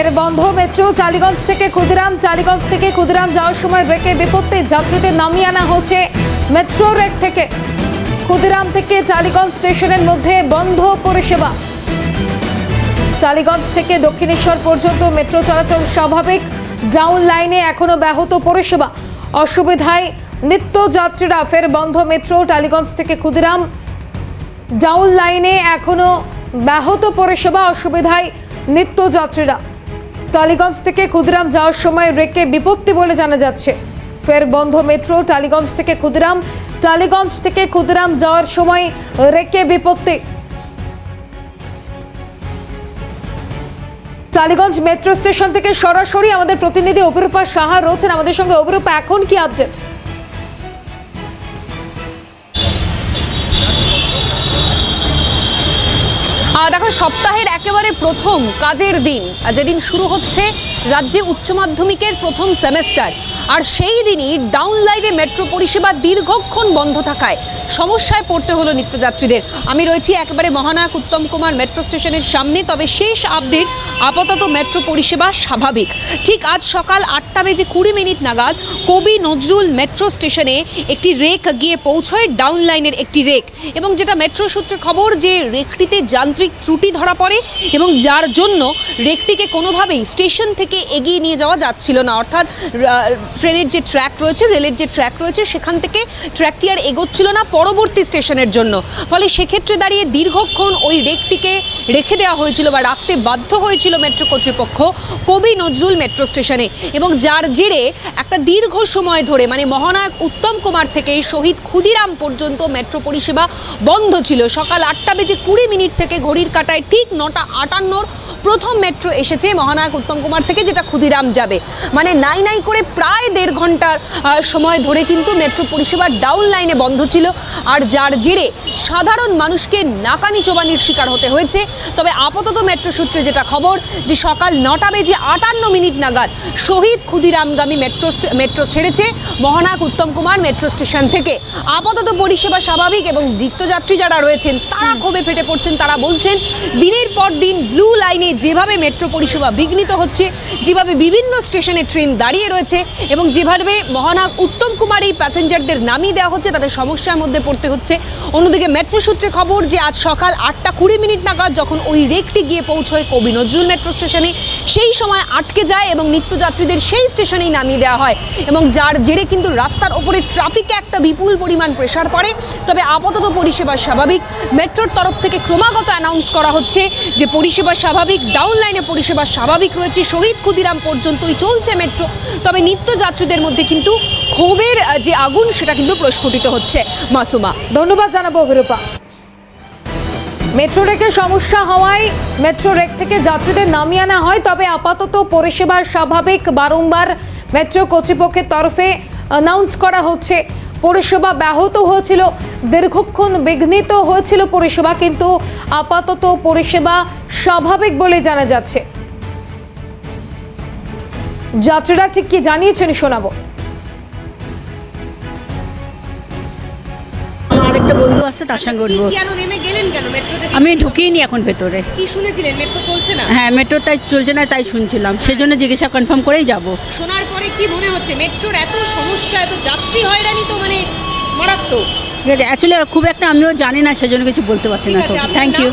ফের বন্ধ মেট্রো, চালিগঞ্জ থেকে ক্ষুদিরাম। চালিগঞ্জ থেকে ক্ষুদিরাম যাওয়ার সময় ব্রেকে বিপত্তি যাত্রীদের নামিয়ে আনা হচ্ছে মেট্রো রেক থেকে। ক্ষুদিরাম থেকে চালিগঞ্জ স্টেশনের মধ্যে বন্ধ পরিষেবা। চালিগঞ্জ থেকে দক্ষিণেশ্বর পর্যন্ত মেট্রো চলাচল স্বাভাবিক। ডাউন লাইনে এখনও ব্যাহত পরিষেবা। অসুবিধায় নিত্য যাত্রীরা ফের বন্ধ মেট্রো টালিগঞ্জ থেকে ক্ষুদিরাম। ডাউন লাইনে এখনও ব্যাহত পরিষেবা, অসুবিধায় নিত্য যাত্রীরা। টালিগঞ্জ থেকে ক্ষুদিরাম যাওয়ার সময় রেকে বিপত্তি বলে জানা যাচ্ছে। ফের বন্ধ মেট্রো, টালিগঞ্জ থেকে ক্ষুদিরাম, টালিগঞ্জ থেকে ক্ষুদিরাম যাওয়ার সময় রেকে বিপত্তি। টালিগঞ্জ মেট্রো স্টেশন থেকে সরাসরি আমাদের প্রতিনিধি অপরূপা সাহা রয়েছেন। আমাদের সঙ্গে অপরূপা, এখন কি আপডেট দেখো, সপ্তাহের একেবারে প্রথম কাজের দিন যেদিন শুরু হচ্ছে রাজ্যে উচ্চ মাধ্যমিকের প্রথম সেমেস্টার, আর সেই দিনই ডাউন লাইনে মেট্রো পরিষেবা দীর্ঘক্ষণ বন্ধ থাকায় সমস্যায় পড়তে হলো নিত্যযাত্রীদের। আমি রয়েছি একেবারে মহানায়ক উত্তম কুমার মেট্রো স্টেশনের সামনে, তবে শেষ আপডেট আপাতত মেট্রো পরিষেবা স্বাভাবিক। ঠিক আজ সকাল আটটা বেজে কুড়ি মিনিট নাগাদ কবি নজরুল মেট্রো স্টেশনে একটি রেক গিয়ে পৌঁছয়, ডাউন লাইনের একটি রেক। এবং যেটা মেট্রো সূত্রে খবর যে রেকটিতে যান্ত্রিক ত্রুটি ধরা পড়ে এবং যার জন্য রেকটিকে কোনোভাবেই স্টেশন থেকে এগিয়ে নিয়ে যাওয়া যাচ্ছিল না। অর্থাৎ ট্রেনের যে ট্র্যাক রয়েছে, রেলের যে ট্র্যাক রয়েছে, সেখান থেকে ট্র্যাকটি আর এগোচ্ছিল না পরবর্তী স্টেশনের জন্য। ফলে সেক্ষেত্রে দাঁড়িয়ে দীর্ঘক্ষণ ওই রেকটিকে রেখে দেওয়া হয়েছিল বা রাখতে বাধ্য হয়েছিল মেট্রো কর্তৃপক্ষ কবি নজরুল মেট্রো স্টেশনে। এবং যার জেরে একটা দীর্ঘ সময় ধরে মানে মহানায়ক উত্তম কুমার থেকে শহীদ ক্ষুদিরাম পর্যন্ত মেট্রো পরিষেবা বন্ধ ছিল। সকাল আটটা বেজে কুড়ি মিনিট থেকে ঘড়ির কাটায় ঠিক নটা আটান্নর প্রথম মেট্রো এসেছে মহানায়ক উত্তম কুমার থেকে যেটা ক্ষুদিরাম যাবে। মানে নাই নাই করে প্রায় দেড় ঘণ্টার সময় ধরে কিন্তু মেট্রো পরিষেবা ডাউন লাইনে বন্ধ ছিল। আর যার জেরে সাধারণ মানুষকে নাকানি চোবানির শিকার হতে হয়েছে। তবে আপাতত মেট্রো সূত্রে যেটা খবর যে সকাল নটা বেজে আটান্ন মিনিট নাগাদ শহীদ ক্ষুদিরামগামী মেট্রো মেট্রো ছেড়েছে মহানায়ক উত্তম কুমার মেট্রো স্টেশন থেকে। আপাতত পরিষেবা স্বাভাবিক এবং নিত্যযাত্রী যারা রয়েছেন তারা ক্ষোভে ফেটে পড়ছেন তারা বলছেন দিনের পর দিন ব্লু লাইনে যেভাবে মেট্রো পরিষেবা বিঘ্নিত হচ্ছে, যেভাবে বিভিন্ন স্টেশনে ট্রেন দাঁড়িয়ে রয়েছে এবং যেভাবে মহানায়ক উত্তম কুমার এই প্যাসেঞ্জারদের নামিয়ে দেওয়া হচ্ছে, তাদের সমস্যার মধ্যে পড়তে হচ্ছে। অন্যদিকে মেট্রো সূত্রে খবর যে, আজ সকাল আটটা কুড়ি মিনিট নাগাদ যখন ওই রেকটি গিয়ে পৌঁছয় কবি নজরুল মেট্রো স্টেশনে, সেই সময় আটকে যায় এবং নিত্যযাত্রীদের সেই স্টেশনেই নামিয়ে দেওয়া হয় এবং যার জেরে কিন্তু রাস্তার ওপরে ট্রাফিকে একটা বিপুল পরিমাণ প্রেশার পড়ে। তবে আপাতত পরিষেবা স্বাভাবিক। মেট্রোর তরফ থেকে ক্রমাগত অ্যানাউন্স করা হচ্ছে যে, পরিষেবা স্বাভাবিক। ডাউন লাইনে পরিষেবা স্বাভাবিক রয়েছে। শহীদ ক্ষুদিরাম পর্যন্তই চলছে মেট্রো তবে নিত্যযাত্রীদের মধ্যে কিন্তু ক্ষোভের যে আগুন, সেটা কিন্তু প্রস্ফুটিত হচ্ছে। মাসুমা। ধন্যবাদ জানাব অভিরূপা। মেট্রো রেকে সমস্যা হওয়ায় মেট্রো রেক থেকে যাত্রীদের নামিয়ে আনা হয়। তবে আপাতত পরিষেবা স্বাভাবিক। বারংবার মেট্রো কর্তৃপক্ষের তরফে অ্যানাউন্স করা হচ্ছে। পরিষেবা ব্যাহত হয়েছিল দীর্ঘক্ষণ বিঘ্নিত হয়েছিল পরিষেবা কিন্তু আপাতত পরিষেবা স্বাভাবিক বলে জানা যাচ্ছে। যাত্রীরা ঠিক কি জানিয়েছেন শোনাবো। আমার আরেকটা বন্ধু আছে তার সঙ্গে উঠবো কেন কেন? মেট্রোতে আমি ঢুকিনি এখন ভেতরে। কি শুনেছিলেন? মেট্রো চলছে না? হ্যাঁ মেট্রো তাই চলছে না তাই শুনছিলাম। সেজন্য জিজ্ঞাসা কনফার্ম করেই যাব। শোনার পরে কি মনে হচ্ছে? মেট্রোর এত সমস্যা এত যাত্রী হয়রানি তো মানে মারাত্মক। ঠিক আছে অ্যাকচুয়ালি খুব একটা আমিও জানি না সেজন্য কিছু বলতে পারছি না থ্যাংক ইউ?